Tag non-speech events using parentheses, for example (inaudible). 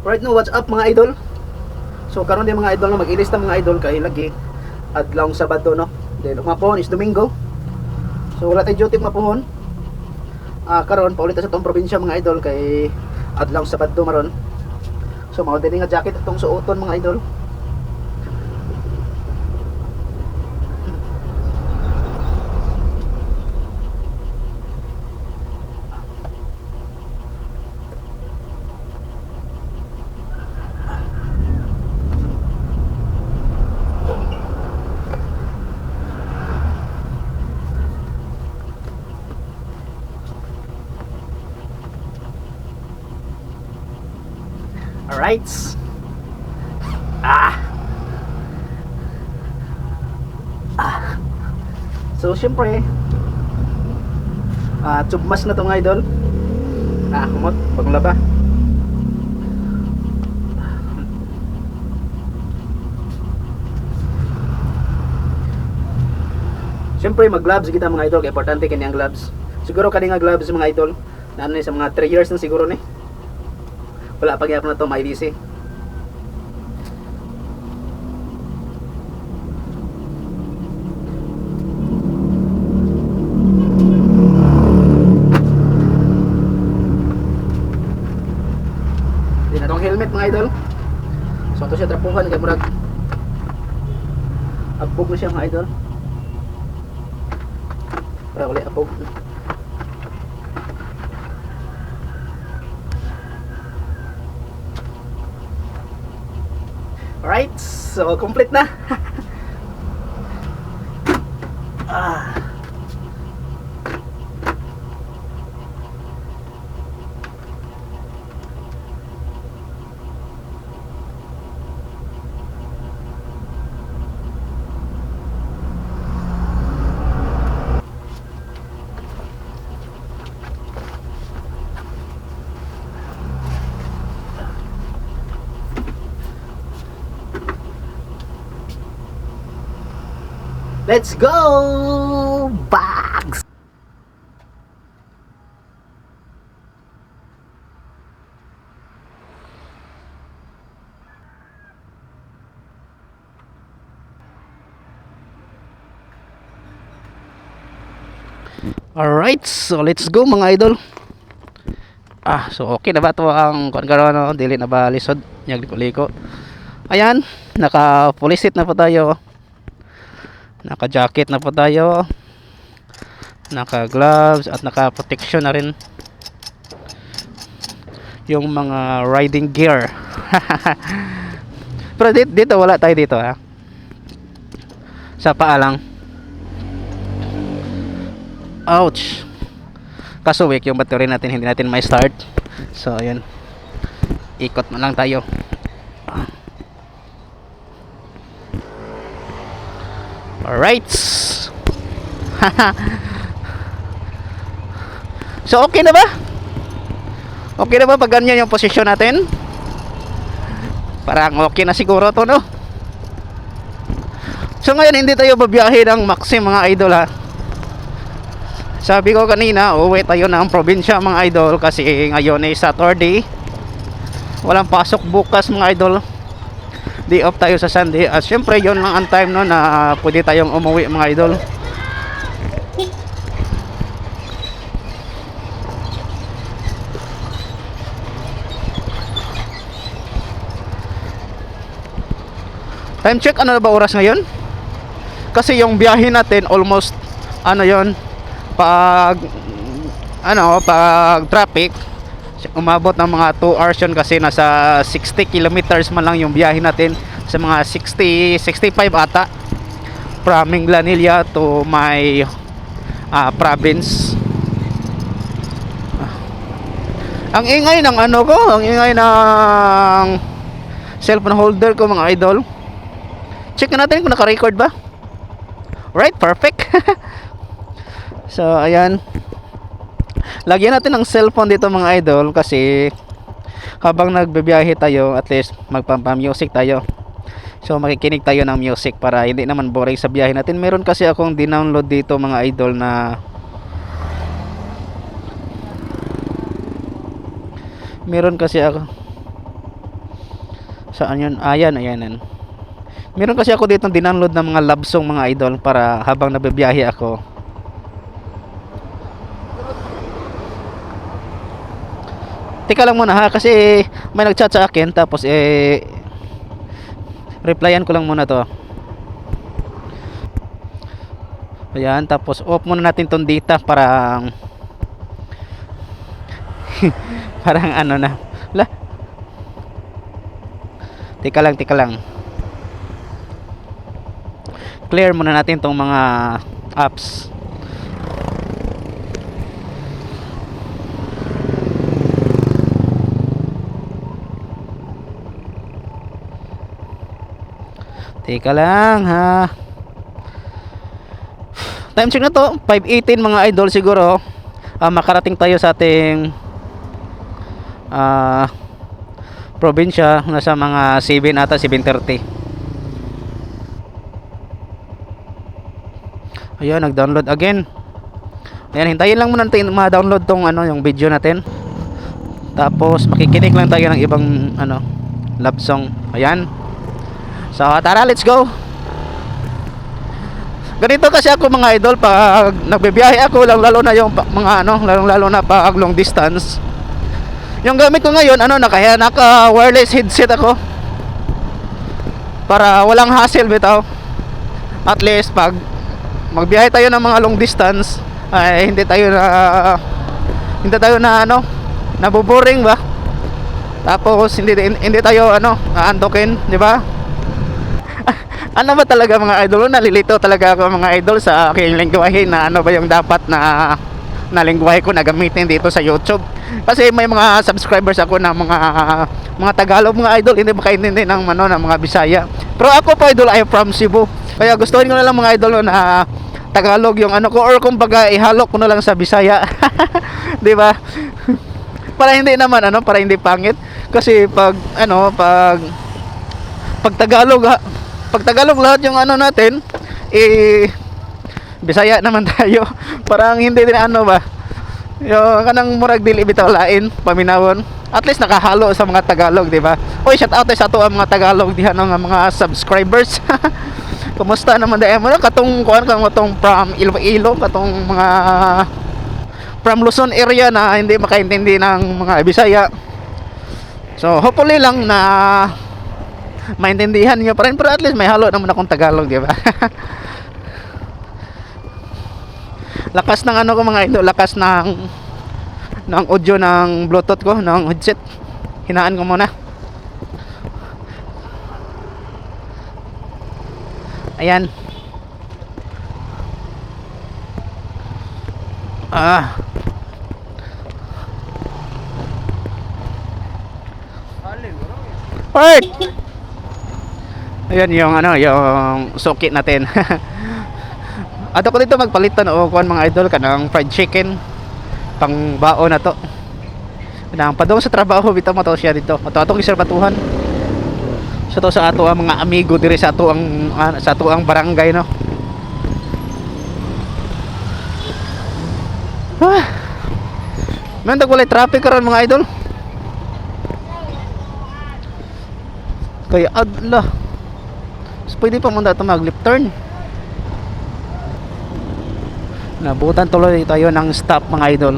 Right now, what's up mga idol? So karon din mga idol no mag-ilista mga idol kay lagi adlaw Sabado no. Then mapuhon is Domingo. So wala tay duty mapuhon. Ah karon paulit sa tong probinsya mga idol kay adlaw Sabado maron. So mao din nga jacket atong suoton mga idol. Alright. Ah. Ah. So, syempre, ah, tubmas na to mga idol. Ah, paglaba. Syempre, mag-gloves kita mga idol, kaya importante kani ang gloves. Siguro kani nga gloves mga idol, ano sa mga 3 years na siguro ni. Wala pa gyapon na to may DC. Di na tong helmet mga idol. So ito siya trapuhan kay murag Abog na siya mga idol. Para ulit abog. So complete na. (laughs) Let's go! Bags! Alright, so let's go mga idol. Ah, so okay na ba to ang kuan karon no, dili na ba lisod nyag liko-liko. Ayan, naka full seat na po tayo naka jacket na po tayo. Naka gloves at naka protection na rin. Yung mga riding gear. (laughs) Pero dito, dito wala tayo dito ha sa paa lang. Ouch! Kaso weak yung battery natin hindi natin may start so yun ikot na lang tayo Alright. (laughs) so okay na ba? Okay na ba pag ganyan yung posisyon natin? Parang okay na siguro to no? So ngayon hindi tayo babiyahe ng Maxim mga idol ha. Sabi ko kanina, uwi tayo ng probinsya mga idol kasi ngayon ay Saturday. Walang pasok bukas mga idol day off tayo sa Sunday. At syempre yon lang ang time no na pwede tayong umuwi mga idol. Time check ano na ba oras ngayon? Kasi yung biyahe natin almost ano yon pag ano pag traffic umabot ng mga 2 hours yun kasi nasa 60 kilometers man lang yung biyahe natin sa mga 60 65 ata from Minglanilla to my uh, province. Ang ingay ng ano ko ang ingay ng cellphone holder ko mga idol. Check natin kung naka-record ba. Right perfect. (laughs) So ayan lagyan natin ng cellphone dito mga idol kasi habang nagbibiyahe tayo at least magpampa-music tayo so makikinig tayo ng music para hindi naman boring sa biyahe natin meron kasi akong dinownload dito mga idol na meron kasi ako Saan yun? Ayan, ayan, ayan. Meron kasi ako dito dindownload ng mga love song mga idol para habang nabibiyahe ako. Teka lang muna ha kasi may nagchat sa akin tapos eh replyan ko lang muna to. Ayan, tapos off muna natin tong data para (laughs) parang ano na. La. Teka lang, teka lang. Clear muna natin tong mga apps. Teka lang ha. Time check na to, 5.18 mga idol siguro. Ah, makarating tayo sa ating ah probinsya nasa mga 7 ata 7.30 Ayan, nag-download again. Ayan, hintayin lang muna natin ma-download tong ano, yung video natin. Tapos makikinig lang tayo ng ibang ano, love song. Ayan. So, tara, let's go. Ganito kasi ako mga idol pag nagbibiyahe ako lang lalo na yung mga ano, lalo lalo na pag long distance. Yung gamit ko ngayon, ano, naka, naka wireless headset ako. Para walang hassle bitaw. At least pag magbiyahe tayo ng mga long distance, ay hindi tayo na hindi tayo na ano, naboboring ba? Tapos hindi hindi tayo ano, aantokin, di ba? Ano ba talaga mga idol? Nalilito talaga ako mga idol sa aking lingwahe na ano ba yung dapat na na lingwahe ko na gamitin dito sa YouTube. Kasi may mga subscribers ako na mga mga Tagalog mga idol hindi makaintindi ng ano ng mga Bisaya. Pero ako po idol ay from Cebu. Kaya gustuhin ko na lang mga idol na Tagalog yung ano ko or kumbaga ihalo ko na lang sa Bisaya. (laughs) 'Di ba? (laughs) para hindi naman ano, para hindi pangit. Kasi pag ano, pag pag Tagalog ha, pag Tagalog lahat yung ano natin eh Bisaya naman (laughs) tayo. Parang hindi din ano ba. Yung kanang murag dili bitaw lain paminawon. At least nakahalo sa mga Tagalog, di ba? Oy, shout out sa ato ang mga Tagalog diha nga mga subscribers. (laughs) Kumusta naman dahil mo katong kuan kang katong from Iloilo, katong mga from Luzon area na hindi makaintindi ng mga Bisaya. So, hopefully lang na maintindihan niyo pa rin pero at least may halo naman akong Tagalog, di ba? (laughs) lakas ng ano ko mga idol, lakas ng ng audio ng Bluetooth ko, ng headset. Hinaan ko muna. Ayan. Ah. Part. Ayan yung ano, yung sukit natin. (laughs) Ato ko dito magpalitan o kuan mga idol kanang fried chicken pang bao na to. Kanang padong sa trabaho bitaw mo to siya dito. Ato atong iserbatuhan. Sa to sa ato ang mga amigo diri sa ato ang ah, sa ato ang barangay no. Ah. Man walay traffic karon mga idol. Kaya adla. So, pwede pa man dato mag left turn. Nabutan tuloy tayo ng stop mga idol.